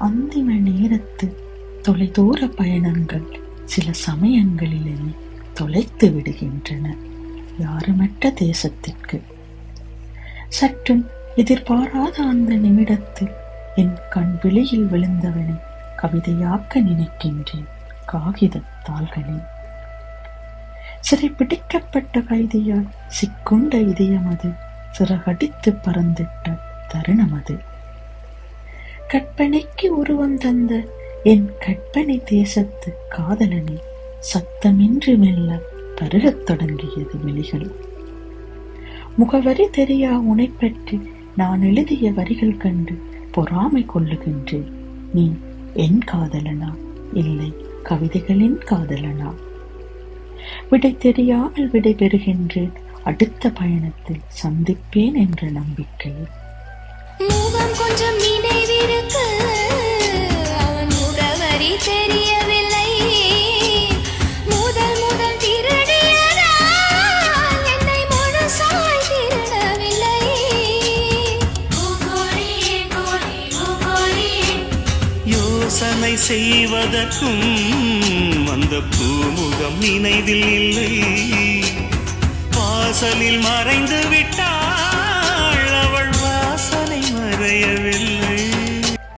அந்திம நேரத்து தொலைதூர பயணங்கள் சில சமயங்களிலே தொலைத்து விடுகின்றன. யாருமற்ற தேசத்திற்கு? சற்றும் எதிர்பாராத அந்த நிமிடத்தில் என் கண் விழியில் விழுந்தவனை கவிதையாக்க நினைக்கின்றேன் காகித தாள்களில் சிறை பிடிக்கப்பட்ட கைதியால் சிக்குண்ட இதயம் அது சிறகடித்து பறந்திட்ட தருணம் அது கற்பனைக்கு உருவம் தந்த என் கற்பனை தேசத்து காதலனை சத்தமின்றி மெல்ல பருகத் தொடங்கியது விழிகள். முகவரி தெரியா உனை பற்றி நான் எழுதிய வரிகள் கண்டு பொறாமை கொள்ளுகின்றேன். நீ என் காதலனா? இல்லை கவிதைகளின் காதலனா? விடை தெரியாமல் விடை பெறுகின்றேன் அடுத்த பயணத்தில் சந்திப்பேன் என்ற நம்பிக்கையில். கொஞ்சம் யோசனை செய்வதற்கும் அந்த பூமுகம் நினைவில் இல்லை. வாசலில் மறைந்து விட்டார்